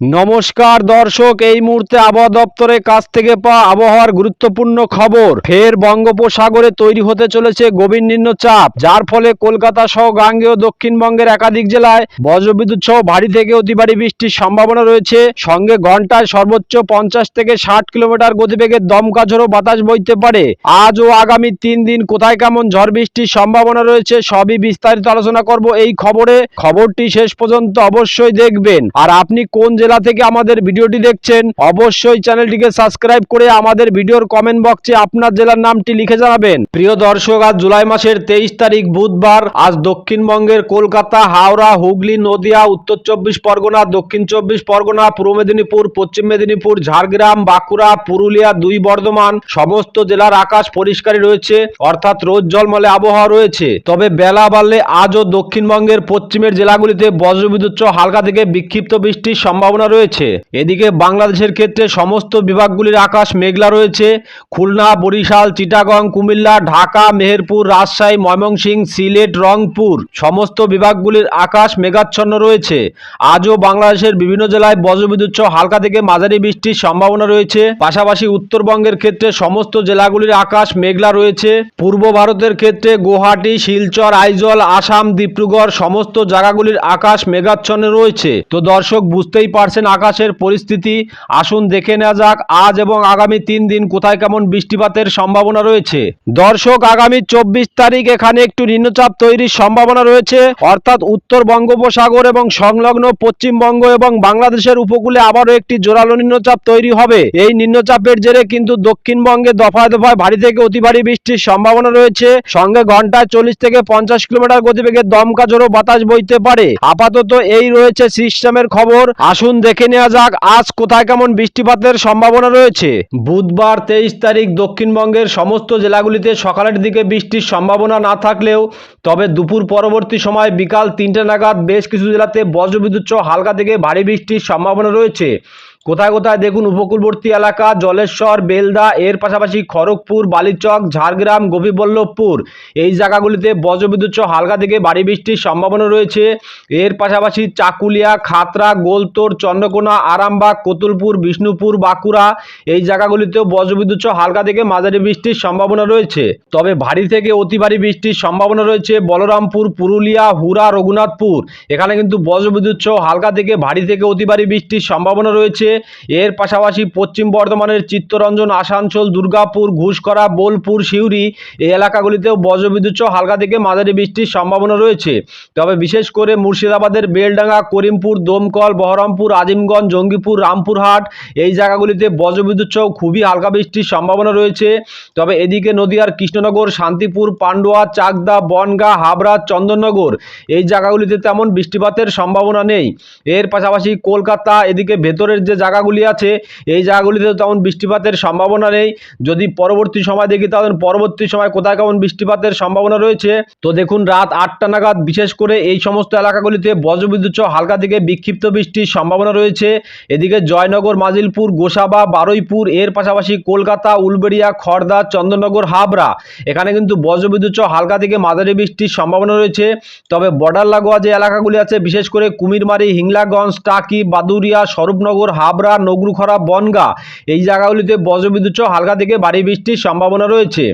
নমস্কার দর্শক, এই মুহূর্তে আবহাওয়া দপ্তরের কাছ থেকে পাওয়া আবহাওয়ার গুরুত্বপূর্ণ খবর। ফের বঙ্গোপসাগরে তৈরি হতে চলেছে গভীর নিম্নচাপ, যার ফলে কলকাতা সহ গাঙ্গেয় দক্ষিণবঙ্গের একাধিক জেলায় বজ্রবিদ্যুৎ সহ ভারী থেকে অতি ভারী বৃষ্টির সম্ভাবনা রয়েছে। সঙ্গে ঘন্টায় সর্বোচ্চ পঞ্চাশ থেকে ষাট কিলোমিটার গতিবেগের দমকা বাতাস বইতে পারে। আজ ও আগামী তিন দিন কোথায় কেমন ঝড় বৃষ্টির সম্ভাবনা রয়েছে, সবই বিস্তারিত আলোচনা করব এই খবরে। খবরটি শেষ পর্যন্ত অবশ্যই দেখবেন। আর আপনি কোন জেলা থেকে আমাদের ভিডিওটি দেখছেন, অবশ্যই চ্যানেলটিকে সাবস্ক্রাইব করে আমাদের ভিডিওর কমেন্ট বক্সে আপনার জেলার নামটি লিখে জানাবেন। প্রিয় দর্শক, আজ জুলাই মাসের তেইশ তারিখ বুধবার, আজ দক্ষিণবঙ্গের কলকাতা, হাওড়া, হুগলি, নদিয়া, উত্তর চব্বিশ পরগনা, দক্ষিণ চব্বিশ পরগনা, পূর্ব মেদিনীপুর, পশ্চিম মেদিনীপুর, ঝাড়গ্রাম, বাঁকুড়া, পুরুলিয়া, দুই বর্ধমান, সমস্ত জেলার আকাশ পরিষ্কারই রয়েছে, অর্থাৎ রোদ জলমলে আবহাওয়া রয়েছে। তবে বেলা বাড়লে আজও দক্ষিণবঙ্গের পশ্চিমের জেলাগুলিতে বজ্রবিদ্যুৎ হালকা থেকে বিক্ষিপ্ত বৃষ্টির সম্ভাবনা রয়েছে। এদিকে বাংলাদেশের ক্ষেত্রে সমস্ত বিভাগগুলির আকাশ মেঘলা রয়েছে। খুলনা, বরিশাল, চিটাগং, কুমিল্লা, ঢাকা, মেহেরপুর, রাজশাহী, ময়মনসিংহ, সিলেট, রংপুর সমস্ত বিভাগগুলির আকাশ মেঘাচ্ছন্ন রয়েছে। আজও বাংলাদেশের বিভিন্ন জেলায় বজ্রবিদ্যুৎ হালকা থেকে মাঝারি বৃষ্টির সম্ভাবনা রয়েছে। পাশাপাশি উত্তরবঙ্গের ক্ষেত্রে সমস্ত জেলাগুলির আকাশ মেঘলা রয়েছে। পূর্ব ভারতের ক্ষেত্রে গুয়াহাটি, শিলচর, আইজল, আসাম, ডিব্রুগড় সমস্ত জায়গাগুলির আকাশ মেঘাচ্ছন্ন রয়েছে। তো দর্শক, বুঝতেই পারছেন আকাশের পরিস্থিতি। আসুন দেখে নেওয়া যাক আজ এবং আগামী তিন দিন কোথায় কেমন বৃষ্টিপাতের সম্ভাবনা রয়েছে। দর্শক, আগামী চব্বিশ তারিখ এখানে একটু নিম্নচাপ তৈরির সম্ভাবনা রয়েছে। অর্থাৎ উত্তর বঙ্গোপসাগর এবং সংলগ্ন পশ্চিমবঙ্গ এবং বাংলাদেশের উপকূলে আবারও একটি জোরালো নিম্নচাপ তৈরি হবে। এই নিম্নচাপের জেরে কিন্তু দক্ষিণবঙ্গে দফায় দফায় ভারী থেকে অতি ভারী বৃষ্টির সম্ভাবনা রয়েছে। সঙ্গে ঘন্টায় চল্লিশ থেকে পঞ্চাশ কিলোমিটার গতিবেগে দমকা জোরো বাতাস বইতে পারে। আপাতত এই রয়েছে সিস্টেমের খবর। আসুন দেখে নেওয়া যাক আজ কোথায় কেমন বৃষ্টিপাতের সম্ভাবনা রয়েছে। বুধবার তেইশ তারিখ দক্ষিণবঙ্গের সমস্ত জেলাগুলিতে সকালের দিকে বৃষ্টির সম্ভাবনা না থাকলেও, তবে দুপুর পরবর্তী সময় বিকাল তিনটে নাগাদ বেশ কিছু জেলাতে বজ্রবিদ্যুৎ হালকা থেকে ভারী বৃষ্টির সম্ভাবনা রয়েছে। কোথায় কোথায় দেখুন উপকূলবর্তী এলাকা, জলেশ্বর, বেলদা, এর পাশাপাশি খড়গপুর, বালিচক, ঝাড়গ্রাম, গোপীবল্লভপুর। এই জায়গাগুলিতে বজ্রবিদ্যুৎ হালকা থেকে ভারী বৃষ্টির সম্ভাবনা রয়েছে। এর পাশাপাশি চাকুলিয়া খাতরা গোলতোর, চন্দ্রকোনা, আরামবাগ, কতুলপুর, বিষ্ণুপুর, বাঁকুড়া এই জায়গাগুলিতেও বজ্রবিদ্যুৎ হালকা থেকে মাঝারি বৃষ্টির সম্ভাবনা রয়েছে। তবে ভারী থেকে অতি ভারী বৃষ্টির সম্ভাবনা রয়েছে বলরামপুর, পুরুলিয়া হুরা রঘুনাথপুর। এখানে কিন্তু বজ্রবিদ্যুৎ হালকা থেকে ভারী থেকে অতি ভারী বৃষ্টির সম্ভাবনা রয়েছে। এর পাশাপাশি পশ্চিম বর্ধমানের চিত্তরঞ্জন, আসানসোল, দুর্গাপুর ঘুষকরা বোলপুর, সিউড়ি এই এলাকাগুলিতেও বজ্রবিদ্যুৎ সহ হালকা থেকে মাঝারি বৃষ্টির সম্ভাবনা রয়েছে। তবে বিশেষ করে মুর্শিদাবাদের বেলডাঙ্গা, করিমপুর, দমকল, বহরমপুর, আজিমগঞ্জ, জঙ্গিপুর, রামপুরহাট এই জায়গাগুলিতে বজ্রবিদ্যুৎ সহ খুবই হালকা বৃষ্টির সম্ভাবনা রয়েছে। তবে এদিকে নদীয়ার কৃষ্ণনগর, শান্তিপুর, পান্ডুয়া, চাকদা, বনগা, হাবড়া, চন্দননগর এই জায়গাগুলিতে তেমন বৃষ্টিপাতের সম্ভাবনা নেই। এর পাশাপাশি কলকাতা, এদিকে ভেতরের যে জায়গাগুলি আছে, এই জায়গাগুলিতে তেমন বৃষ্টিপাতের সম্ভাবনা নেই। যদি পরবর্তী সময় দেখি, তাহলে পরবর্তী সময় কোথায় কেমন বৃষ্টিপাতের সম্ভাবনা রয়েছে? তো দেখুন, রাত আটটা নাগাদ বিশেষ করে এই সমস্ত এলাকাগুলিতে বজ্রবিদ্যুৎ হালকা থেকে বিক্ষিপ্ত বৃষ্টির সম্ভাবনা রয়েছে। এদিকে জয়নগর, মাজিলপুর, গোসাবা, বারুইপুর, এর পাশাপাশি কলকাতা, উলবেড়িয়া খড়দা চন্দননগর, হাবড়া, এখানে কিন্তু বজ্রবিদ্যুৎ হালকা থেকে মাঝারি বৃষ্টির সম্ভাবনা রয়েছে। তবে বর্ডার লাগোয়া যে এলাকাগুলি আছে, বিশেষ করে কুমিরমারি, হিংলাগঞ্জ, টাকি বাদুরিয়া স্বরূপনগর হাবড়া, নগরুখরা, বনগা এই জায়গাগুলিতে বজ্রবিদ্যুৎ সহ হালকা থেকে ভারী বৃষ্টির সম্ভাবনা রয়েছে।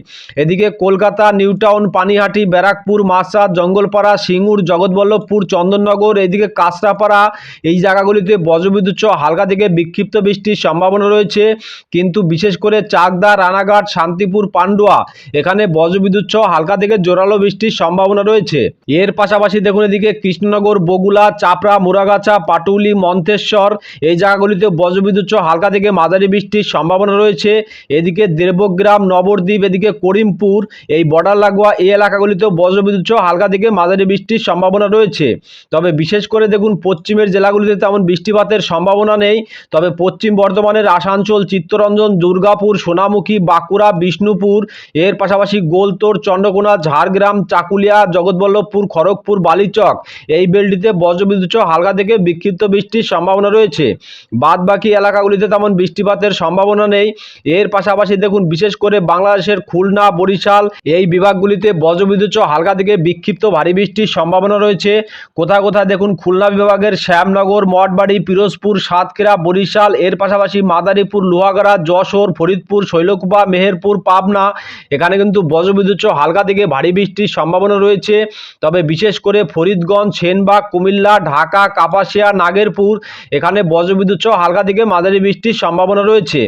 এদিকে কলকাতা, নিউটাউন, পানিহাটি, ব্যারাকপুর মাসা জঙ্গলপাড়া, সিঙ্গুর, জগৎবল্লভপুর, চন্দননগর, এদিকে কাঁচরাপাড়া এই জায়গাগুলিতে বজ্রবিদ্যুৎ সহ হালকা থেকে বিক্ষিপ্ত বৃষ্টির সম্ভাবনা রয়েছে। কিন্তু বিশেষ করে চাকদা, রানাঘাট, শান্তিপুর, পান্ডুয়া এখানে বজ্রবিদ্যুৎ সহ হালকা থেকে জোরালো বৃষ্টির সম্ভাবনা রয়েছে। এর পাশাপাশি দেখুন এদিকে কৃষ্ণনগর বগুলা চাপড়া, মুরাগাছা, পাটুলি, মন্তেশ্বর এই জায়গাগুলিতে বজ্রবিদ্যুৎ সহ হালকা থেকে মাঝারি বৃষ্টির সম্ভাবনা রয়েছে। এদিকে দেবগ্রাম, নবদ্বীপ, এদিকে করিমপুর, এই বর্ডার লাগোয়া এই এলাকাগুলিতেও বজ্রবিদ্যুৎ হালকা থেকে মাঝারি বৃষ্টির সম্ভাবনা রয়েছে। তবে বিশেষ করে দেখুন, পশ্চিমের জেলাগুলিতে তেমন বৃষ্টিপাতের সম্ভাবনা নেই। তবে পশ্চিম বর্ধমানের আসানসোল, চিত্তরঞ্জন, দুর্গাপুর, সোনামুখী, বাঁকুড়া, বিষ্ণুপুর, এর পাশাপাশি গোলতোর, চন্দ্রকোনা, ঝাড়গ্রাম, চাকুলিয়া, জগৎবল্লভপুর, খড়গপুর, বালিচক এই বেলটিতে বজ্রবিদ্যুৎ হালকা থেকে বিক্ষিপ্ত বৃষ্টির সম্ভাবনা রয়েছে। বাদ বাদ বাকি এলাকাগুলিতে তেমন বৃষ্টিপাতের সম্ভাবনা নেই। এর পাশাপাশি দেখুন, বিশেষ করে বাংলাদেশের খুলনা, বরিশাল, এই বিভাগগুলিতে বজ্রবিদ্যুৎ হালকা থেকে বিক্ষিপ্ত ভারী বৃষ্টির সম্ভাবনা রয়েছে। কোথায় কোথায় দেখুন, খুলনা বিভাগের শ্যামনগর, মঠবাড়ি, পিরোজপুর, সাতক্ষীরা, বরিশাল, এর পাশাপাশি মাদারীপুর, লোহাগড়া, যশোর, ফরিদপুর, শৈলকুপা, মেহেরপুর, পাবনা, এখানে কিন্তু বজ্রবিদ্যুৎ হালকা থেকে ভারী বৃষ্টির সম্ভাবনা রয়েছে। তবে বিশেষ করে ফরিদগঞ্জ, সেনবাগ, কুমিল্লা, ঢাকা, কাপাসিয়া, নাগেরপুর, এখানে বজ্রবিদ্যুৎ হালকা থেকে মাঝারি বৃষ্টির সম্ভাবনা রয়েছে।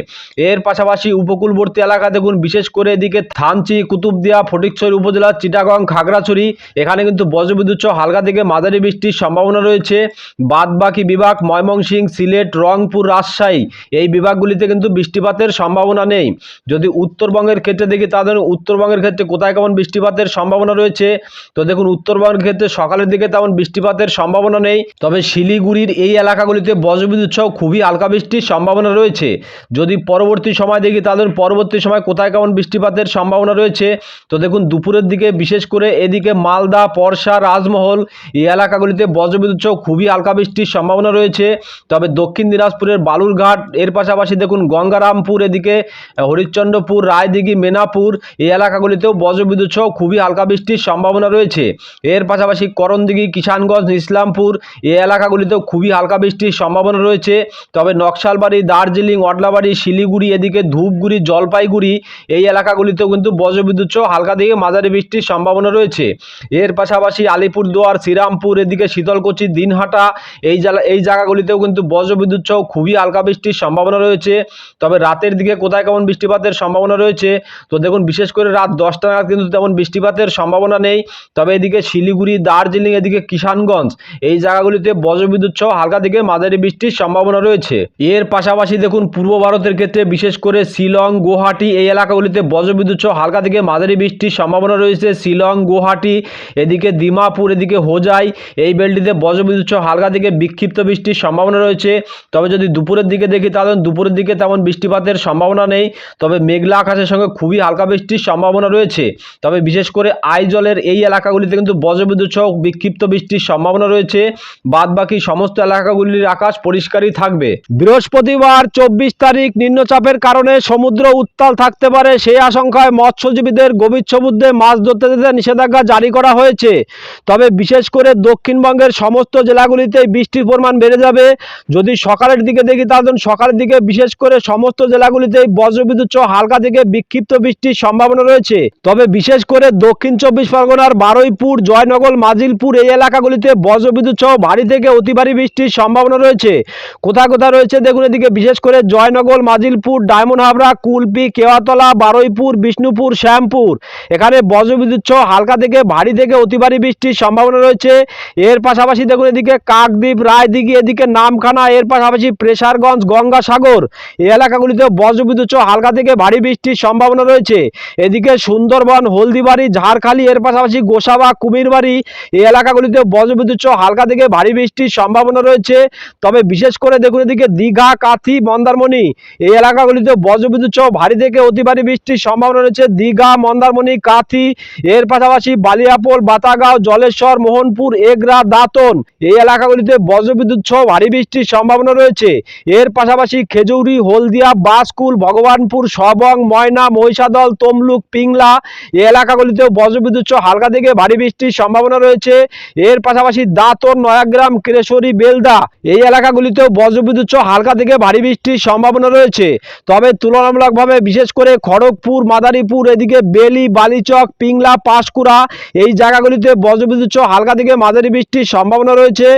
এর পাশাপাশি উপকূলবর্তী এলাকা দেখুন, বিশেষ করে এদিকে থানচি, কুতুবদিয়া, ফটিকছড়ি উপজেলার চিটাগং, খাগড়াছড়ি, এখানে কিন্তু বজ্রবিদ্যুৎ হালকা থেকে মাঝারি বৃষ্টির সম্ভাবনা রয়েছে। বাদবাকি বিভাগ ময়মনসিংহ, সিলেট, রংপুর, রাজশাহী, এই বিভাগগুলিতে কিন্তু বৃষ্টিপাতের সম্ভাবনা নেই। যদি উত্তরবঙ্গের ক্ষেত্রে দেখি তাদের উত্তরবঙ্গের ক্ষেত্রে কোথায় কেমন বৃষ্টিপাতের সম্ভাবনা রয়েছে? তো দেখুন, উত্তরবঙ্গের ক্ষেত্রে সকালের দিকে তেমন বৃষ্টিপাতের সম্ভাবনা নেই। তবে শিলিগুড়ির এই এলাকাগুলিতে বজ্রবিদ্যুৎ খুবই হালকা বৃষ্টির সম্ভাবনা রয়েছে। যদি পরবর্তী সময় দেখি তাদের পরবর্তী সময় কোথায় কেমন বৃষ্টিপাতের সম্ভাবনা রয়েছে? তো দেখুন, দুপুরের দিকে বিশেষ করে এদিকে মালদা পরশা রাজমহল এই এলাকাগুলিতে বজ্রবিদ্যুৎ সহ খুবই হালকা বৃষ্টির সম্ভাবনা রয়েছে। তবে দক্ষিণ দিনাজপুরের বালুরঘাট, এর পাশাপাশি দেখুন গঙ্গারামপুর এদিকে, হরিশ্চন্দ্রপুর, রায়দিঘি, মেনাপুর এই এলাকাগুলিতেও বজ্রবিদ্যুৎ সহ খুবই হালকা বৃষ্টির সম্ভাবনা রয়েছে। এর পাশাপাশি করণদিঘি, কিষানগঞ্জ, ইসলামপুর এই এলাকাগুলিতেও খুবই হালকা বৃষ্টির সম্ভাবনা রয়েছে। তবে নকশালবাড়ি, দার্জিলিং, অডলাবাড়ি, শিলিগুড়ি, এদিকে ধূপগুড়ি, জলপাইগুড়ি এই এলাকাগুলিতেও কিন্তু বজ্রবিদ্যুৎ সহ হালকা থেকে মাঝারি বৃষ্টির সম্ভাবনা রয়েছে। এর পাশাপাশি আলিপুরদুয়ার, শ্রীরামপুর, এদিকে শীতলকুচি, দিনহাটা এই জেলা, এই জায়গাগুলিতেও কিন্তু বজ্রবিদ্যুৎ সহ খুবই হালকা বৃষ্টির সম্ভাবনা রয়েছে। তবে রাতের দিকে কোথায় কেমন বৃষ্টিপাতের সম্ভাবনা রয়েছে? তো দেখুন, বিশেষ করে রাত দশটা নাগাদ কিন্তু তেমন বৃষ্টিপাতের সম্ভাবনা নেই। তবে এদিকে শিলিগুড়ি, দার্জিলিং, এদিকে কিষানগঞ্জ এই জায়গাগুলিতে বজ্রবিদ্যুৎ সহ হালকা থেকে মাঝারি বৃষ্টির সম্ভাবনা রয়েছে। এর পাশাপাশি দেখুন, পূর্ব ভারতের ক্ষেত্রে বিশেষ করে শিলং, গুয়াহাটি এই এলাকাগুলিতে বজ্রবিদ্যুৎ সহ হালকা থেকে মাঝারি বৃষ্টির সম্ভাবনা রয়েছে। শিলং, গুয়াহাটি, এদিকে দিমাপুর, এদিকে হোজাই এই বেলটিতে বজ্রবিদ্যুৎ সহ হালকা থেকে বিক্ষিপ্ত বৃষ্টির সম্ভাবনা রয়েছে। তবে যদি দুপুরের দিকে দেখি, তাহলে দুপুরের দিকে তেমন বৃষ্টিপাতের সম্ভাবনা নেই। তবে মেঘলা আকাশের সঙ্গে খুবই হালকা বৃষ্টির সম্ভাবনা রয়েছে। তবে বিশেষ করে আইজলের এই এলাকাগুলিতে কিন্তু বজ্রবিদ্যুৎ সহ বিক্ষিপ্ত বৃষ্টির সম্ভাবনা রয়েছে। বাদ বাকি সমস্ত এলাকাগুলির আকাশ পরিষ্কারই থাকবে। বৃহস্পতিবার চব্বিশ তারিখ নিম্নচাপের কারণে সমুদ্র উত্তাল থাকতে পারে সেই আশঙ্কায় মৎস্যজীবীদের গভীর সমুদ্রে মাছ ধরতে যেতে নিষেধাজ্ঞা জারি করা হয়েছে। তবে বিশেষ করে দক্ষিণবঙ্গের সমস্ত জেলাগুলিতেই বৃষ্টির পরিমাণ বেড়ে যাবে। যদি সকালের দিকে দেখি, তাহলে সকালের দিকে বিশেষ করে সমস্ত জেলাগুলিতেই বজ্রবিদ্যুৎ হালকা থেকে বিক্ষিপ্ত বৃষ্টির সম্ভাবনা রয়েছে। তবে বিশেষ করে দক্ষিণ চব্বিশ পরগনার বারুইপুর, জয়নগর, মাজিলপুর এই এলাকাগুলিতে বজ্রবিদ্যুৎ সহ ভারী থেকে অতি ভারী বৃষ্টির সম্ভাবনা রয়েছে। কোথায় কোথায় রয়েছে। দেখুন এদিকে বিশেষ করে জয়নগর, মাজিলপুর, ডায়মন্ড হাবড়া, কুলপি, কেওয়াতলা, বারুইপুর, বিষ্ণুপুর, শ্যামপুর। এখানে বজ্রবিদ্যুৎ সহ হালকা থেকে ভারী থেকে অতি ভারী বৃষ্টির সম্ভাবনা রয়েছে। এর পাশাপাশি দেখুন এদিকে কাকদ্বীপ, রায়দিঘি, এদিকে নামখানা, এর পাশাপাশি প্রেসারগঞ্জ, গঙ্গাসাগর। এই এলাকাগুলিতে বজ্রবিদ্যুৎ সহ হালকা থেকে ভারী বৃষ্টির সম্ভাবনা রয়েছে। এদিকে সুন্দরবন, হলদিবাড়ি, ঝাড়খালি, এর পাশাপাশি গোসাবা, কুমিরবাড়ি, এই এলাকাগুলিতে বজ্রবিদ্যুৎ সহ হালকা থেকে ভারী বৃষ্টির সম্ভাবনা রয়েছে। তবে বিশেষ করে দেখুন এদিকে দীঘা, কাথি, মন্দারমণি। এই এলাকাগুলিতে বজ্রবিদ্যুৎ সহ ভারী থেকে অতি ভারী বৃষ্টির সম্ভাবনা রয়েছে। দীঘা, মন্দারমণি, কাথি, এর পাশাপাশি বালিয়াপোল, বাতাগাঁও, জলেশ্বর, মোহনপুর, এগরা, দাঁতন এই এলাকাগুলিতে বজ্রবিদ্যুৎ সহ ভারী বৃষ্টির সম্ভাবনা রয়েছে। এর পাশাপাশি খেজুরি, হলদিয়া, বাসকুল, ভগবানপুর, সবং, ময়না, মহিষাদল, তমলুক, পিংলা এই এলাকাগুলিতেও বজ্রবিদ্যুৎ সহ হালকা থেকে ভারী বৃষ্টির সম্ভাবনা রয়েছে। এর পাশাপাশি দাঁতন, নয়াগ্রাম, কেশরী, বেলদা এই এলাকাগুলিতেও বজ্রবিদ্যুৎ সহ হালকা থেকে ভারী বৃষ্টির সম্ভাবনা রয়েছে। তবে তুলনামূলকভাবে বিশেষ করে খড়গপুর, মাদারীপুর, এদিকে বেলি, বালিচক, পিংলা, পাঁশকুড়া এই জায়গাগুলিতে বজ্রবিদ্যুৎ হালকা থেকে মাঝারি বৃষ্টির সম্ভাবনা রয়েছে।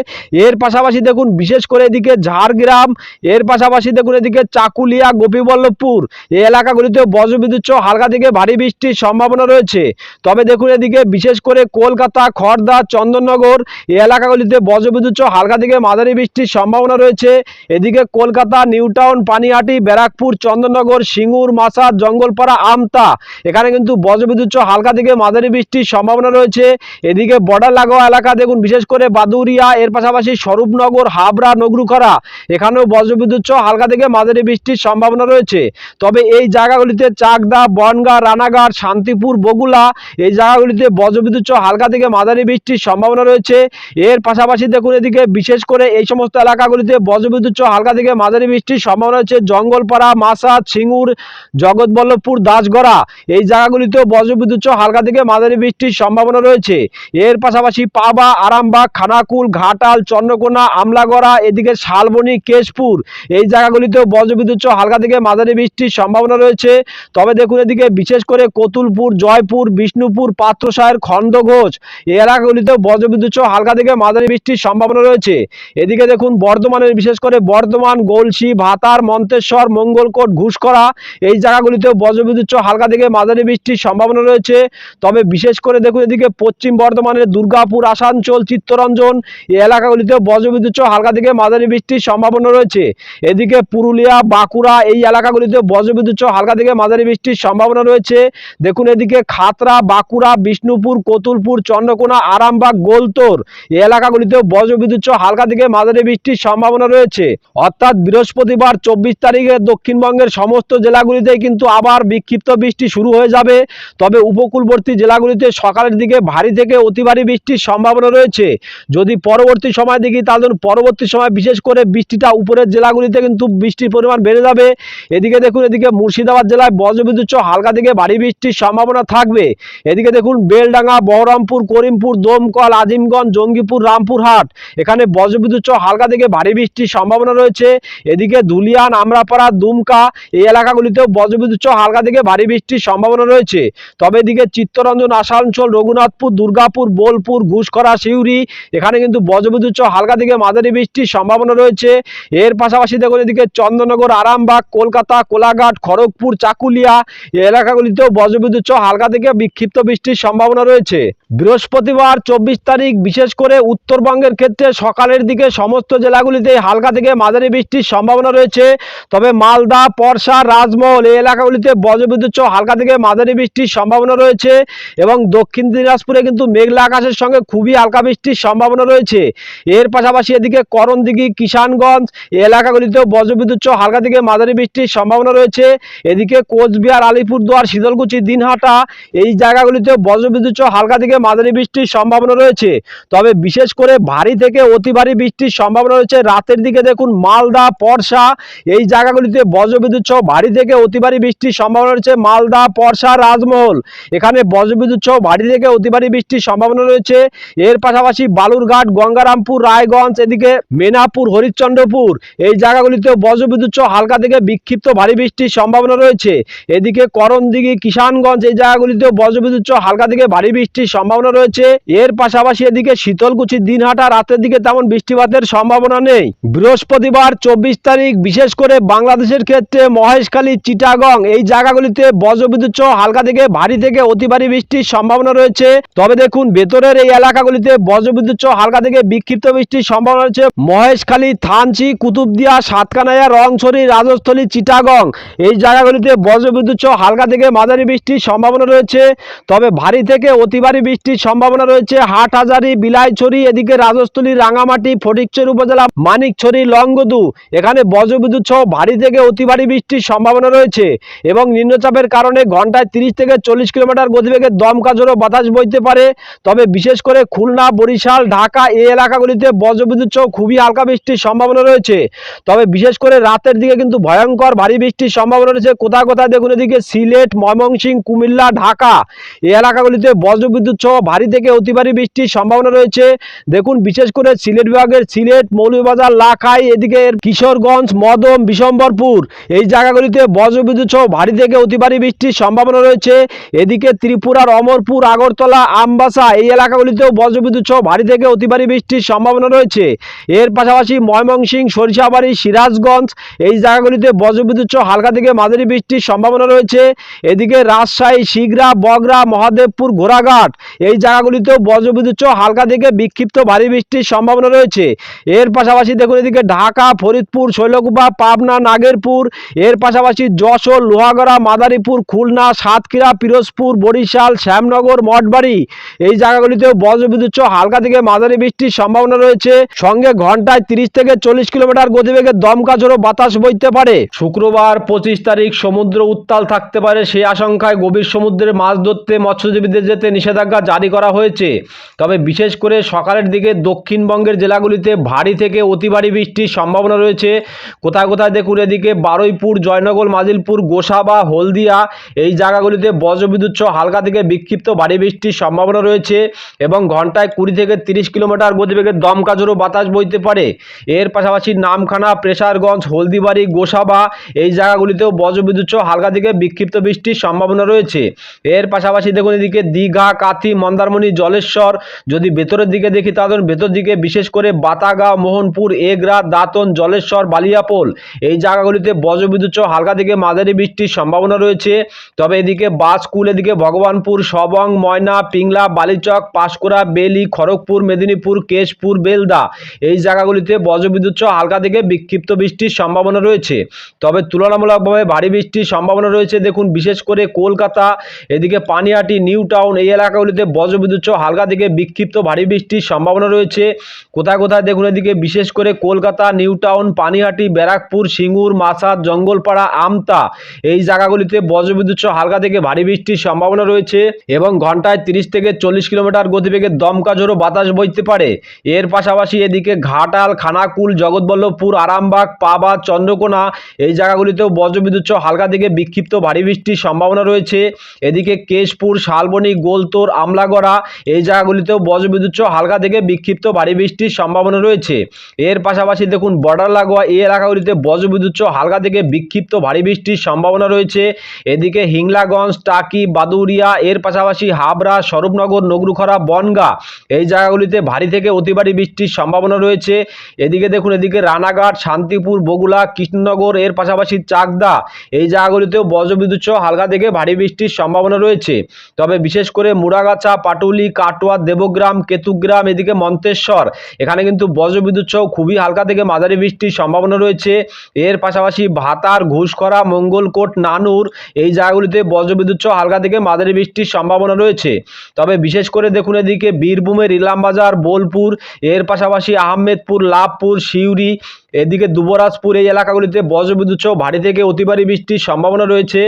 এর পাশাপাশি দেখুন বিশেষ করে এদিকে ঝাড়গ্রাম, এর পাশাপাশি দেখুন এদিকে চাকুলিয়া, গোপীবল্লভপুর এই এলাকাগুলিতে বজ্রবিদ্যুৎ হালকা থেকে ভারী বৃষ্টির সম্ভাবনা রয়েছে। তবে দেখুন এদিকে বিশেষ করে কলকাতা খড়দা চন্দননগর এই এলাকাগুলিতে বজ্রবিদ্যুৎ হালকা থেকে মাঝারি বৃষ্টির সম্ভাবনা রয়েছে। এদিকে কলকাতা নিউটাউন পানিহাটি, ব্যারাকপুর, চন্দননগর, সিঙ্গুর মাসাদ জঙ্গলপাড়া, আমতা। এখানে কিন্তু বজ্রবিদ্যুৎ হালকা থেকে মাঝারি বৃষ্টির সম্ভাবনা রয়েছে। এদিকে বর্ডার লাগোয়া এলাকা দেখুন, বিশেষ করে বাদুরিয়া, এর পাশাপাশি স্বরূপনগর, হাবড়া নগরুখরা এখানেও বজ্রবিদ্যুৎ হালকা থেকে মাঝারি বৃষ্টির সম্ভাবনা রয়েছে। তবে এই জায়গাগুলিতে চাকদা, বনগা, রানাঘাট, শান্তিপুর, বগুলা, এই জায়গাগুলিতে বজ্রবিদ্যুৎ হালকা থেকে মাঝারি বৃষ্টির সম্ভাবনা রয়েছে। এর পাশাপাশি দেখুন এদিকে বিশেষ করে এই সমস্ত এলাকাগুলিতে বজ্রবিদ্যুৎ হালকা থেকে মাঝারি বৃষ্টির সম্ভাবনা রয়েছে। জঙ্গলপাড়া মাসাদ সিঙ্গুর, জগৎবল্লভপুর, দাসগড়া এই জায়গাগুলিতেও বজ্রবিদ্যুৎ হালকা থেকে মাঝারি বৃষ্টির সম্ভাবনা রয়েছে। এর পাশাপাশি পাবা, আরামবাগ, খানাকুল, ঘাটাল, চন্দ্রকোনা, আমলাগড়া, এদিকে শালবনী, কেশপুর এই জায়গাগুলিতেও বজ্রবিদ্যুৎ হালকা থেকে মাঝারি বৃষ্টির সম্ভাবনা রয়েছে। তবে দেখুন এদিকে বিশেষ করে কতুলপুর, জয়পুর, বিষ্ণুপুর পাত্রসায়ের এই এলাকাগুলিতেও বজ্রবিদ্যুৎ হালকা থেকে মাঝারি বৃষ্টির সম্ভাবনা রয়েছে। এদিকে দেখুন বর্ধমানের বিশেষ করে বর্ধমান গলসি ভাতার, মন্তেশ্বর, মঙ্গলকোট ঘুষকরা এই জায়গাগুলিতেও বজ্রবিদ্যুৎ হালকা থেকে মাঝারি বৃষ্টির সম্ভাবনা রয়েছে। তবে বিশেষ করে দেখুন এদিকে পশ্চিম বর্ধমানের দুর্গাপুর, আসানসোল, চিত্তরঞ্জন এই এলাকাগুলিতেও বজ্রবিদ্যুৎ হালকা থেকে মাঝারি বৃষ্টির সম্ভাবনা রয়েছে। এদিকে পুরুলিয়া, বাঁকুড়া এই এলাকাগুলিতে বজ্রবিদ্যুৎ হালকা থেকে মাঝারি বৃষ্টির সম্ভাবনা রয়েছে। দেখুন এদিকে খাতরা বাঁকুড়া, বিষ্ণুপুর, কতুলপুর, চন্দ্রকোনা, আরামবাগ, গোলতোর এই এলাকাগুলিতেও বজ্রবিদ্যুৎ হালকা থেকে মাঝারি বৃষ্টির সম্ভাবনা রয়েছে। অর্থাৎ বৃহস্পতিবার চব্বিশ তারিখে দক্ষিণবঙ্গের সমস্ত জেলাগুলিতেই কিন্তু আবার বিক্ষিপ্ত বৃষ্টি শুরু হয়ে যাবে। তবে উপকূলবর্তী জেলাগুলিতে সকালের দিকে ভারী থেকে অতি ভারী বৃষ্টির সম্ভাবনা রয়েছে। যদি পরবর্তী সময় দেখি, তাহলে পরবর্তী সময় বিশেষ করে বৃষ্টিটা উপরের জেলাগুলিতে কিন্তু বৃষ্টির পরিমাণ বেড়ে যাবে। এদিকে দেখুন, এদিকে মুর্শিদাবাদ জেলায় বজ্রবিদ্যুৎ হালকা থেকে ভারী বৃষ্টির সম্ভাবনা থাকবে। এদিকে দেখুন, বেলডাঙ্গা, বহরমপুর, করিমপুর, দমকল, আজিমগঞ্জ, জঙ্গিপুর, রামপুরহাট, এখানে বজ্রবিদ্যুৎ হালকা থেকে ভারী বৃষ্টির সম্ভাবনা রয়েছে। এদিকে দুলিয়ান, আমরাপাড়া, দুমকা এই এলাকাগুলিতেও বজ্রবিদ্যুৎ হালকা থেকে ভারী বৃষ্টির সম্ভাবনা রয়েছে। তবে এদিকে চিত্তরঞ্জন, আসানসোল, রঘুনাথপুর, দুর্গাপুর, বোলপুর ঘুষকরা সিউড়ি, এখানে কিন্তু বজ্রবিদ্যুৎ হালকা থেকে মাঝারি বৃষ্টির সম্ভাবনা রয়েছে। এর পাশাপাশি দেখুন এদিকে চন্দননগর, আরামবাগ, কলকাতা, কোলাঘাট, খড়গপুর, চাকুলিয়া এই এলাকাগুলিতেও বজ্রবিদ্যুৎ হালকা থেকে বিক্ষিপ্ত বৃষ্টির সম্ভাবনা রয়েছে। বৃহস্পতিবার চব্বিশ তারিখ বিশেষ করে উত্তরবঙ্গের ক্ষেত্রে সকালের দিকে সমস্ত জেলাগুলিতে হালকা থেকে মাঝারি বৃষ্টির সম্ভাবনা রয়েছে। তবে মালদা পরশা রাজমহল এই এলাকাগুলিতে বজ্রবিদ্যুৎ হালকা থেকে মাঝারি বৃষ্টির সম্ভাবনা রয়েছে এবং দক্ষিণ দিনাজপুরে কিন্তু মেঘলা আকাশের সঙ্গে খুবই হালকা বৃষ্টির সম্ভাবনা রয়েছে। এর পাশাপাশি এদিকে করণদিঘি, কিষানগঞ্জ এই এলাকাগুলিতেও বজ্রবিদ্যুৎ হালকা থেকে মাঝারি বৃষ্টির সম্ভাবনা রয়েছে। এদিকে কোচবিহার, আলিপুরদুয়ার শীতলকুচি দিনহাটা এই জায়গাগুলিতেও বজ্রবিদ্যুৎ হালকা থেকে মাঝারি বৃষ্টির সম্ভাবনা রয়েছে। তবে বিশেষ করে ভারী থেকে অতি ভারী বৃষ্টির সম্ভাবনা রয়েছে। রাতের দিকে দেখুন মালদা, পরশা, এই জায়গাগুলিতে বজ্রবিদ্যুৎ সহ ভারী থেকে অতি ভারী বৃষ্টির সম্ভাবনা রয়েছে মালদা, পরশা, রাজমহল। এখানে বজ্রবিদ্যুৎ সহ ভারী থেকে অতি ভারী বৃষ্টির সম্ভাবনা রয়েছে। এর পাশাপাশি বালুরঘাট, গঙ্গারামপুর, রায়গঞ্জ, এদিকে মেনাপুর, হরিশ্চন্দ্রপুর, এই জায়গাগুলিতেও বজ্রবিদ্যুৎ সহ হালকা থেকে বিক্ষিপ্ত ভারী বৃষ্টির সম্ভাবনা রয়েছে। এদিকে করণদিঘি, কিষানগঞ্জ, এই জায়গাগুলিতেও বজ্রবিদ্যুৎ সহ হালকা থেকে ভারী বৃষ্টির সম্ভাবনা রয়েছে। এর পাশাপাশি এদিকে শীতলকুচি, দিনহাটা, রাতের দিকে তেমন বৃষ্টিপাতের সম্ভাবনা নেই। বৃহস্পতিবার চব্বিশ তারিখ, বিশেষ করে বাংলাদেশের ক্ষেত্রে মহেশখালী, চিটাগং, এই জায়গাগুলিতে বজ্রবিদ্যুৎ সহ হালকা থেকে ভারী থেকে অতি ভারী বৃষ্টির সম্ভাবনা রয়েছে। তবে দেখুন, ভেতরের এই এলাকাগুলিতে বজ্রবিদ্যুৎ সহ হালকা থেকে বিক্ষিপ্ত বৃষ্টির সম্ভাবনা রয়েছে। মহেশখালী, থানচি, কুতুবদিয়া, সাতকানাইয়া, রংছড়ি, রাজস্থলী, চিটাগং, এই জায়গাগুলিতে বজ্রবিদ্যুৎ সহ হালকা থেকে মাঝারি বৃষ্টির সম্ভাবনা রয়েছে। তবে ভারী থেকে অতি ভারী বৃষ্টির সম্ভাবনা রয়েছে। হাটহাজারি, বিলাইছড়ি, এদিকে রাজস্থলী, রাঙামাটি ফটিকচুর উপজেলা, মানিকছড়ি লংগদু এখানে বজ্রবিদ্যুৎ সহ ভারী থেকে অতি ভারী বৃষ্টির সম্ভাবনা রয়েছে এবং নিম্নচাপের কারণে ঘন্টায় তিরিশ থেকে চল্লিশ কিলোমিটার গতিবেগে দমকা জোরো বাতাস বইতে পারে। তবে বিশেষ করে খুলনা, বরিশাল, ঢাকা এই এলাকাগুলিতে বজ্রবিদ্যুৎ সহ খুবই হালকা বৃষ্টির সম্ভাবনা রয়েছে। তবে বিশেষ করে রাতের দিকে কিন্তু ভয়ঙ্কর ভারী বৃষ্টির সম্ভাবনা রয়েছে। কোথায় কোথায় দেখুন এদিকে সিলেট, ময়মনসিংহ, কুমিল্লা, ঢাকা এই এলাকাগুলিতে বজ্রবিদ্যুৎ সহ ভারী থেকে অতি ভারী বৃষ্টির সম্ভাবনা রয়েছে। দেখুন বিশেষ করে সিলেট বিভাগের সিলেট, মৌলভীবাজার, লাখাই এদিকে কিশোরগঞ্জ, মদম, বিশম্বরপুর, এই জায়গাগুলিতে বজ্রবিদ্যুৎ সহ ভারী থেকে অতি ভারী বৃষ্টির সম্ভাবনা রয়েছে। এদিকে ত্রিপুরার অমরপুর আগরতলা, আমবাসা এই এলাকাগুলিতেও বজ্রবিদ্যুৎ সহ ভারী থেকে অতি ভারী বৃষ্টির সম্ভাবনা রয়েছে। এর পাশাপাশি ময়মনসিং সরিষাবাড়ি, সিরাজগঞ্জ এই জায়গাগুলিতে বজ্রবিদ্যুৎ সহ হালকা থেকে মাঝারি বৃষ্টির সম্ভাবনা রয়েছে। এদিকে রাজশাহী, শিগরা বগরা মহাদেবপুর, ঘোড়াঘাট এই জায়গাগুলিতেও বজ্রবিদ্যুৎ সহ হালকা থেকে বিক্ষিপ্ত ভারী বৃষ্টির সম্ভাবনা রয়েছে। এর পাশাপাশি দেখুন এদিকে ঢাকা, ফরিদপুর, শৈলকুপা, পাবনা, নাগেরপুর, এর পাশাপাশি যশোর, লোহাগড়া, মাদারীপুর, খুলনা, সাতক্ষীরা, পিরোজপুর, বরিশাল, শ্যামনগর, মঠবাড়ি। এই জায়গাগুলিতেও বজ্রবিদ্যুৎ হালকা থেকে মাঝারি বৃষ্টির সম্ভাবনা রয়েছে। সঙ্গে ঘন্টায় তিরিশ থেকে চল্লিশ কিলোমিটার গতিবেগে দমকা ঝোড়ো বাতাস বইতে পারে। শুক্রবার পঁচিশ তারিখ সমুদ্র উত্তাল থাকতে পারে সেই আশঙ্কায় গভীর সমুদ্রে মাছ ধরতে মৎস্যজীবীদের যেতে নিষেধাজ্ঞা জারি করা হয়েছে। তবে বিশেষ করে সকালের দিকে দক্ষিণবঙ্গের জেলাগুলিতে ভারী থেকে অতি ভারী বৃষ্টির সম্ভাবনা রয়েছে। কোথায় কোথায় দেখুন এদিকে বারুইপুর, জয়নগর, মাজিলপুর, গোসাবা, হলদিয়া, এই জায়গাগুলিতে বজ্রবিদ্যুৎ সহ হালকা থেকে বিক্ষিপ্ত ভারী বৃষ্টির সম্ভাবনা রয়েছে এবং ঘন্টায় কুড়ি থেকে তিরিশ কিলোমিটার গতিবেগে দমকা ঝোড়ো বাতাস বইতে পারে। এর পাশাপাশি নামখানা, প্রেসারগঞ্জ, হলদিবাড়ি, গোসাবা এই জায়গাগুলিতেও বজ্রবিদ্যুৎ সহ হালকা থেকে বিক্ষিপ্ত বৃষ্টির সম্ভাবনা রয়েছে। এর পাশাপাশি দেখুন এদিকে দীঘা, কাথি, মন্দারমণি, জলেশ্বর, যদি ভেতরের দিকে দেখি তাহলে ভেতর দিকে বিশেষ করে বাতাগা, মোহনপুর, এগরা দাঁতন জলেশ্বর, বালিয়াপোল। এই জায়গাগুলিতে বজ্রবিদ্যুৎ হালকা থেকে মাঝারি বৃষ্টির সম্ভাবনা রয়েছে। তবে এদিকে বাসকুল এদিকে ভগবানপুর, সবং, ময়না, পিংলা, বালিচক, পাঁশকুড়া, বেলি, খড়গপুর, মেদিনীপুর, কেশপুর, বেলদা এই জায়গাগুলিতে বজ্রবিদ্যুৎ হালকা থেকে বিক্ষিপ্ত বৃষ্টির সম্ভাবনা রয়েছে। তবে তুলনামূলকভাবে ভারী বৃষ্টির সম্ভাবনা রয়েছে। দেখুন, বিশেষ করে কলকাতা, এদিকে পানিহাটি নিউ টাউন এই এলাকাগুলিতে বজ্রবিদ্যুৎ হালকা থেকে বিক্ষিপ্ত ভারী বৃষ্টির সম্ভাবনা রয়েছে। কোথায় কোথায় দেখুন, এদিকে বিশেষ করে কলকাতা নিউ টাউন, পানিহাটি, ব্যারাকপুর, সিঙ্গুর মাসাদ জঙ্গলপাড়া, আমতা। এই জায়গাগুলিতে বজ্রবিদ্যুৎ সহ হালকা থেকে ভারী বৃষ্টির সম্ভাবনা রয়েছে এবং ঘন্টায় তিরিশ থেকে চল্লিশ কিলোমিটার গতিবেগে দমকা ঝোড়ো বাতাস বইতে পারে। এর পাশাপাশি এদিকে ঘাটাল, খানাকুল, জগৎবল্লভপুর, আরামবাগ, পাবা, চন্দ্রকোনা এই জায়গাগুলিতেও বজ্রবিদ্যুৎ সহ হালকা থেকে বিক্ষিপ্ত ভারী বৃষ্টির সম্ভাবনা রয়েছে। এদিকে কেশপুর, শালবনী, গোলতোর, আমলাগড়া এই জায়গাগুলিতেও বজ্রবিদ্যুৎ সহ হালকা থেকে বিক্ষিপ্ত ভারী বৃষ্টির সম্ভাবনা রয়েছে। এর পাশাপাশি দেখুন, বর্ডার লাগোয়া এই এলাকাগুলিতে বজ্রবিদ্যুৎ হালকা থেকে বিক্ষিপ্ত ভারী বৃষ্টির সম্ভাবনা রয়েছে। এদিকে হিংলাগঞ্জ, টাকি বাদুরিয়া এর পাশাপাশি হাবড়া, স্বরূপনগর, নগরুখরা, বনগা এই জায়গাগুলিতে ভারী থেকে অতি ভারী বৃষ্টির সম্ভাবনা রয়েছে। এদিকে দেখুন, এদিকে রানাঘাট, শান্তিপুর বগুলা কৃষ্ণনগর, এর পাশাপাশি চাকদা এই জায়গাগুলিতেও বজ্রবিদ্যুৎ সহ হালকা থেকে ভারী বৃষ্টির সম্ভাবনা রয়েছে। তবে বিশেষ করে মুড়াগাছা, পাটুলি, কাটোয়া, দেবগ্রাম, কেতুগ্রাম, এদিকে মন্তেশ্বর এখানে কিন্তু বজ্রবিদ্যুৎ খুবই হালকা থেকে মাঝারি বৃষ্টির সম্ভাবনা রয়েছে। এর পাশাপাশি ভাতার, ঘুষখরা, মঙ্গলকোট, নানুর এই জায়গাগুলিতে বজ্রবিদ্যুৎ সহ হালকা থেকে মাঝারি বৃষ্টির সম্ভাবনা রয়েছে। তবে বিশেষ করে দেখুন এদিকে বীরভূমের ইলামবাজার, বোলপুর, এর পাশাপাশি আহমেদপুর, লাভপুর, সিউড়ি এদিকে দুবরাজপুর এই এলাকাগুলিতে বজ্রবিদ্যুৎ সহ ভারী থেকে অতি ভারী বৃষ্টির সম্ভাবনা রয়েছে।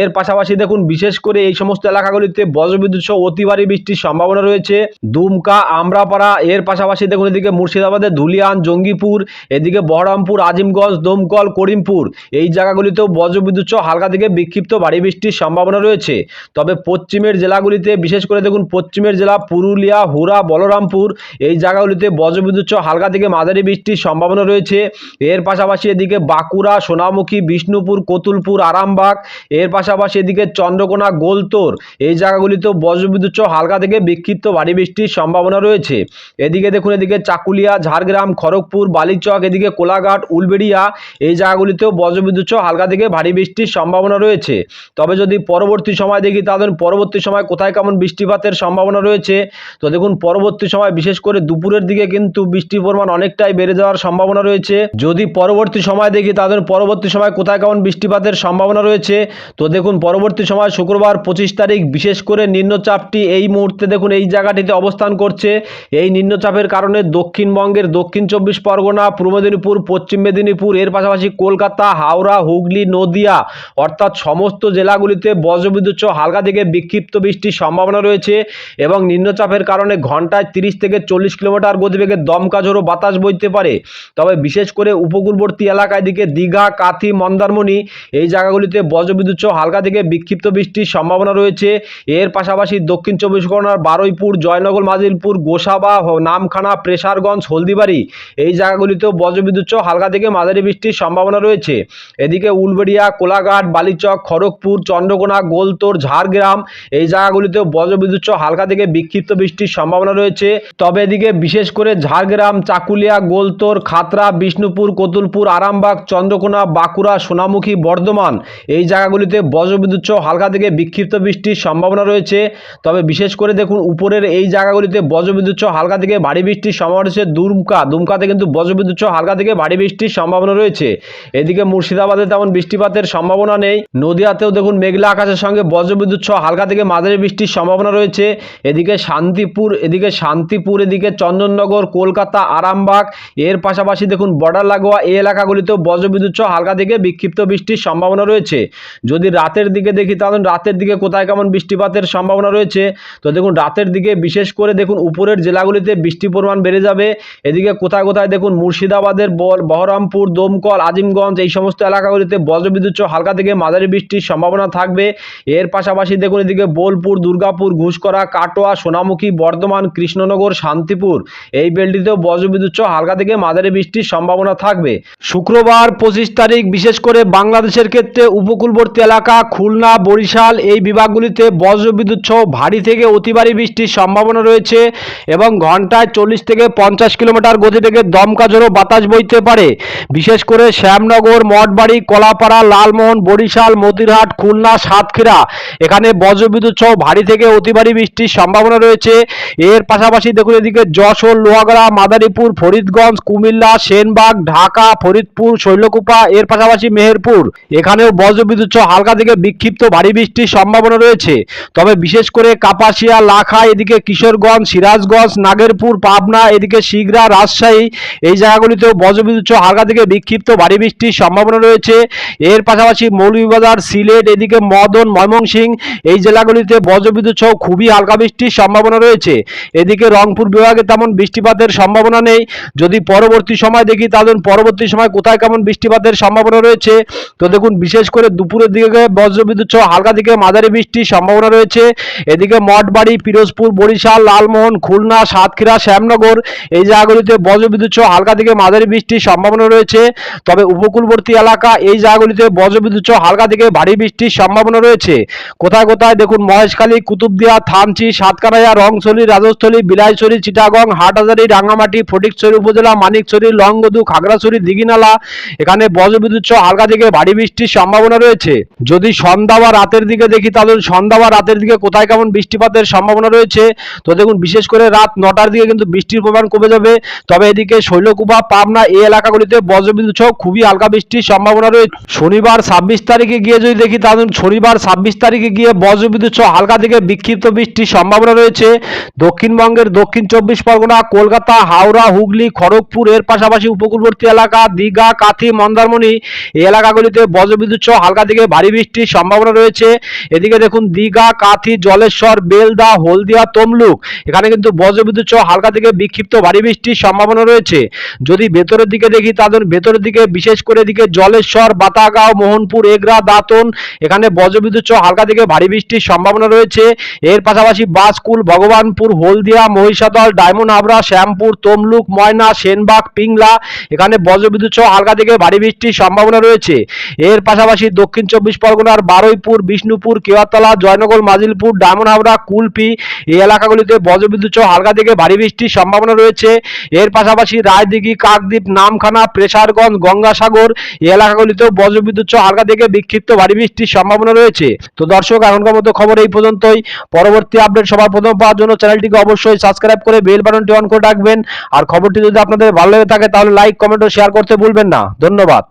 এর পাশাপাশি দেখুন, বিশেষ করে এই সমস্ত এলাকাগুলিতে বজ্রবিদ্যুৎ সহ অতি ভারী বৃষ্টির সম্ভাবনা রয়েছে। দুমকা, আমরাপাড়া, এর পাশাপাশি দেখুন, এদিকে মুর্শিদাবাদের ধুলিয়ান, জঙ্গিপুর, এদিকে বহরমপুর, আজিমগঞ্জ, দমকল, করিমপুর, এই জায়গাগুলিতেও বজ্রবিদ্যুৎ সহ হালকা থেকে বিক্ষিপ্ত ভারী বৃষ্টির সম্ভাবনা রয়েছে। তবে পশ্চিমের জেলাগুলিতে, বিশেষ করে দেখুন, পশ্চিমের জেলা পুরুলিয়া হুরা বলরামপুর, এই জায়গাগুলিতে বজ্রবিদ্যুৎ সহ হালকা থেকে মাঝারি বৃষ্টির সম্ভাবনা রয়েছে। এর পাশাপাশি এদিকে বাঁকুড়া, সোনামুখী, বিষ্ণুপুর, কতুলপুর, আরামবাগ, এর পাশাপাশি এদিকে চন্দ্রকোনা, গোলতোর। এই জায়গাগুলিতেও বজ্রবিদ্যুৎ হালকা থেকে বিক্ষিপ্ত ভারী বৃষ্টির সম্ভাবনা রয়েছে। এদিকে দেখুন, এদিকে চাকুলিয়া, ঝাড়গ্রাম, খড়গপুর, বালিচক, এদিকে কোলাঘাট, উলবেড়িয়া, এই জায়গাগুলিতেও বজ্রবিদ্যুৎ হালকা থেকে ভারী বৃষ্টির সম্ভাবনা রয়েছে। তবে যদি পরবর্তী সময় দেখি, তাহলে পরবর্তী সময় কোথায় কেমন বৃষ্টিপাতের সম্ভাবনা রয়েছে? তো দেখুন, পরবর্তী সময় বিশেষ করে দুপুরের দিকে কিন্তু বৃষ্টির পরিমাণ অনেকটাই বেড়ে যাওয়ার সম্ভাবনা রয়েছে। যদি পরবর্তী সময় দেখি, তাহলে পরবর্তী সময় কোথায় কেমন বৃষ্টিপাতের সম্ভাবনা রয়েছে, তো দেখুন পরবর্তী সময় শুক্রবার পঁচিশ তারিখ, বিশেষ করে নিম্নচাপটি এই মুহূর্তে দেখুন এই জায়গাটিতে অবস্থান করছে। এই নিম্নচাপের কারণে দক্ষিণবঙ্গের দক্ষিণ চব্বিশ পরগনা, পূর্ব মেদিনীপুর, পশ্চিম মেদিনীপুর, এর পাশাপাশি কলকাতা, হাওড়া, হুগলি, নদিয়া, অর্থাৎ সমস্ত জেলাগুলিতে বজ্রবিদ্যুৎ হালকা থেকে বিক্ষিপ্ত বৃষ্টির সম্ভাবনা রয়েছে এবং নিম্নচাপের কারণে ঘন্টায় তিরিশ থেকে চল্লিশ কিলোমিটার গতিবেগে দমকা ঝোড়ো বাতাস বইতে পারে। তবে বিশেষ করে উপকূলবর্তী এলাকায় দিকে দীঘা, কাথি, মন্দারমণি এই জায়গাগুলিতে বজ্রবিদ্যুৎ সহ হালকা থেকে বিক্ষিপ্ত বৃষ্টির সম্ভাবনা রয়েছে। এর পাশাপাশি দক্ষিণ চব্বিশ পরগনার বারুইপুর, জয়নগর, মাজিলপুর, গোসাবা, নামখানা, প্রেসারগঞ্জ, হলদিবাড়ি এই জায়গাগুলিতেও বজ্রবিদ্যুৎ সহ হালকা থেকে মাঝারি বৃষ্টির সম্ভাবনা রয়েছে। এদিকে উলবেড়িয়া, কোলাঘাট, বালিচক, খড়গপুর, চন্দ্রকোনা, গোলতোর, ঝাড়গ্রাম এই জায়গাগুলিতেও বজ্রবিদ্যুৎ সহ হালকা থেকে বিক্ষিপ্ত বৃষ্টির সম্ভাবনা রয়েছে। তবে এদিকে বিশেষ করে ঝাড়গ্রাম, চাকুলিয়া, গোলতোর খাতড়া বিষ্ণুপুর, কতুলপুর, আরামবাগ, চন্দ্রকোনা, বাঁকুড়া, সোনামুখী, বর্ধমান এই জায়গাগুলিতে বজ্রবিদ্যুৎ সহ হালকা থেকে বিক্ষিপ্ত বৃষ্টির সম্ভাবনা রয়েছে। তবে বিশেষ করে দেখুন, উপরের এই জায়গাগুলিতে বজ্রবিদ্যুৎ সহ হালকা থেকে ভারী বৃষ্টির সম্ভাবনা রয়েছে। দুমকা, দুমকাতে কিন্তু বজ্রবিদ্যুৎ সহ হালকা থেকে ভারী বৃষ্টির সম্ভাবনা রয়েছে। এদিকে মুর্শিদাবাদে তেমন বৃষ্টিপাতের সম্ভাবনা নেই। নদিয়াতেও দেখুন, মেঘলা আকাশের সঙ্গে বজ্রবিদ্যুৎ সহ হালকা থেকে মাঝারি বৃষ্টির সম্ভাবনা রয়েছে। এদিকে শান্তিপুর এদিকে শান্তিপুর, এদিকে চন্দননগর, কলকাতা, আরামবাগ, এর পাশাপাশি দেখুন বর্ডার লাগোয়া এই এলাকাগুলিতেও বজ্রবিদ্যুৎ সহ হালকা থেকে বিক্ষিপ্ত বৃষ্টির সম্ভাবনা রয়েছে। যদি রাতের দিকে দেখি, তাহলে রাতের দিকে কোথায় কেমন বৃষ্টিপাতের সম্ভাবনা রয়েছে? তো দেখুন, রাতের দিকে বিশেষ করে দেখুন, উপরের জেলাগুলিতে বৃষ্টির পরিমাণ বেড়ে যাবে। এদিকে কোথায় কোথায় দেখুন, মুর্শিদাবাদের বহরমপুর, দমকল, আজিমগঞ্জ, এই সমস্ত এলাকাগুলিতে বজ্রবিদ্যুৎ সহ হালকা থেকে মাঝারি বৃষ্টির সম্ভাবনা থাকবে। এর পাশাপাশি দেখুন, এদিকে বোলপুর, দুর্গাপুর ঘুষকরা কাটোয়া, সোনামুখী, বর্ধমান, কৃষ্ণনগর, শান্তিপুর, এই বেলটিতেও বজ্রবিদ্যুৎ সহ হালকা থেকে মাঝারি বৃষ্টির সম্ভাবনা থাকবে। শুক্রবার পঁচিশ তারিখ, বিশেষ করে বাংলাদেশের ক্ষেত্রে উপকূলবর্তী এলাকা খুলনা, বরিশাল এই বিভাগগুলিতে বজ্রবিদ্যুৎ সহ ভারী থেকে অতি ভারী বৃষ্টির সম্ভাবনা রয়েছে এবং ঘন্টায় চল্লিশ থেকে পঞ্চাশ কিলোমিটার গতি থেকে দমকা ঝোড়ো বাতাস বইতে পারে। বিশেষ করে শ্যামনগর, মঠবাড়ি, কলাপাড়া, লালমোহন, বরিশাল, মতিরহাট, খুলনা, সাতক্ষীরা এখানে বজ্রবিদ্যুৎ সহ ভারী থেকে অতি ভারী বৃষ্টির সম্ভাবনা রয়েছে। এর পাশাপাশি দেখুন এদিকে যশোর, লোহাগড়া, মাদারীপুর, ফরিদগঞ্জ, কুমিল্লা সেনবাগ, ঢাকা, ফরিদপুর, শৈলকুপা, এর পাশাপাশি মেহেরপুর। এখানেও বজ্রবিদ্যুৎ হালকা থেকে বিক্ষিপ্ত ভারী বৃষ্টির সম্ভাবনা রয়েছে। তবে বিশেষ করে কাপাসিয়া লাখা এদিকে কিশোরগঞ্জ, সিরাজগঞ্জ, নাগেরপুর, পাবনা, এদিকে শিগরা, রাজশাহী, এই জায়গাগুলিতেও বজ্রবিদ্যুৎ হালকা থেকে বিক্ষিপ্ত ভারী বৃষ্টির সম্ভাবনা রয়েছে। এর পাশাপাশি মৌলভীবাজার, সিলেট, এদিকে মদন, ময়মনসিংহ, এই জেলাগুলিতে বজ্রবিদ্যুৎ সহ খুবই হালকা বৃষ্টির সম্ভাবনা রয়েছে। এদিকে রংপুর বিভাগে তেমন বৃষ্টিপাতের সম্ভাবনা নেই। যদি পরবর্তী সময় দেখি তাহলে পরবর্তী সময় কোথায় কেমন বৃষ্টিপাতের সম্ভাবনা রয়েছে? তো দেখুন, বিশেষ করে দুপুরের দিকে বজ্রবিদ্যুৎ সহ হালকা দিকে মাঝারি বৃষ্টির সম্ভাবনা রয়েছে। এদিকে মঠবাড়ি, পিরোজপুর, বরিশাল, লালমোহন, খুলনা, সাতক্ষীরা, শ্যামনগর এই জায়গাগুলিতে বজ্রবিদ্যুৎ সহ হালকা থেকে মাঝারি বৃষ্টির সম্ভাবনা রয়েছে। তবে উপকূলবর্তী এলাকা এই জায়গাগুলিতে বজ্রবিদ্যুৎ সহ হালকা থেকে ভারী বৃষ্টির সম্ভাবনা রয়েছে। কোথায় কোথায় দেখুন, মহেশখালী, কুতুবদিয়া, থানচি, সাতকারাইয়া রংছলি রাজস্থলী, বিলাইছড়ি, চিটাগং, হাটহাজারি, রাঙ্গামাটি, ফটিকছড়ি উপজেলা, মানিকছড়ি লংগদু খাগড়াছড়ি, দিঘিনালা, এখানে বজ্রবিদ্যুৎ সহ হালকা থেকে ভারী বৃষ্টির সম্ভাবনা রয়েছে। যদি সন্ধ্যা বা রাতের দিকে দেখি, তাহলে সন্ধ্যা বা রাতের দিকে কোথায় কেমন বৃষ্টিপাতের সম্ভাবনা রয়েছে? তো দেখুন, বিশেষ করে রাত নটার দিকে কিন্তু বৃষ্টির পরিমাণ কমে যাবে। তবে এদিকে শৈলকুপা, পাবনা এই এলাকাগুলিতে বজ্রবিদ্যুৎ সহ খুবই হালকা বৃষ্টির সম্ভাবনা রয়েছে। শনিবার ছাব্বিশ তারিখে গিয়ে যদি দেখি, তাহলে শনিবার ছাব্বিশ তারিখে গিয়ে বজ্রবিদ্যুৎ সহ হালকা থেকে বিক্ষিপ্ত বৃষ্টির সম্ভাবনা রয়েছে। দক্ষিণবঙ্গের দক্ষিণ চব্বিশ পরগনা, কলকাতা, হাওড়া, হুগলি, খড়গপুর, এর পাশাপাশি উপকূলবর্তী এলাকা, দীঘা, কাথি, মন্দারমণি, এই এলাকাগুলিতে বজ্রবিদ্যুৎ সহ হালকা থেকে ভারী বৃষ্টির সম্ভাবনা রয়েছে। এদিকে দেখুন, দীঘা, কাথি, জলেশ্বর, বেলদা, হলদিয়া, তমলুক, এখানে কিন্তু বজ্রবিদ্যুৎ সহ হালকা থেকে বিক্ষিপ্ত ভারী বৃষ্টির সম্ভাবনা রয়েছে। যদি ভেতরের দিকে দেখি, তাদের ভেতরের দিকে, বিশেষ করে এদিকে জলেশ্বর, বাতাগাঁও, মোহনপুর, এগরা, দাতন, এখানে বজ্রবিদ্যুৎ সহ হালকা থেকে ভারী বৃষ্টির সম্ভাবনা রয়েছে। এর পাশাপাশি বাসকুল, ভগবানপুর, হলদিয়া, মহিষাদল, ডায়মন্ড হাবড়া, শ্যামপুর, তমলুক, ময়না, সেনবাগ, পিংলা এখানে বজ্রবিদ্যুৎ সহ হালকা থেকে ভারী বৃষ্টির সম্ভাবনা রয়েছে। এর পাশাপাশি দক্ষিণ চব্বিশ পরগনার বারুইপুর, বিষ্ণুপুর, কেওয়াতলা, জয়নগর, মাজিলপুর, ডায়মন্ড হাবড়া কুলপি এই এলাকাগুলিতে বজ্রবিদ্যুৎ সহ হালকা থেকে ভারী বৃষ্টির সম্ভাবনা রয়েছে। এর পাশাপাশি রায়দিঘি, কাকদ্বীপ, নামখানা, প্রেসারগঞ্জ, গঙ্গাসাগর এই এলাকাগুলিতেও বজ্রবিদ্যুৎ সহ হালকা থেকে বিক্ষিপ্ত ভারী বৃষ্টির সম্ভাবনা রয়েছে। তো দর্শক, এখনকার মতো খবর এই পর্যন্তই। পরবর্তী আপডেট সবার প্রথম পাওয়ার জন্য চ্যানেলটিকে অবশ্যই সাবস্ক্রাইব করে বেল বাটনটি অন করে রাখবেন। আর খবরটি যদি আপনাদের ভালো লেগে থাকে তাহলে লাইক কমেন্ট ও শেয়ার করতে ভুলবেন না। ধন্যবাদ।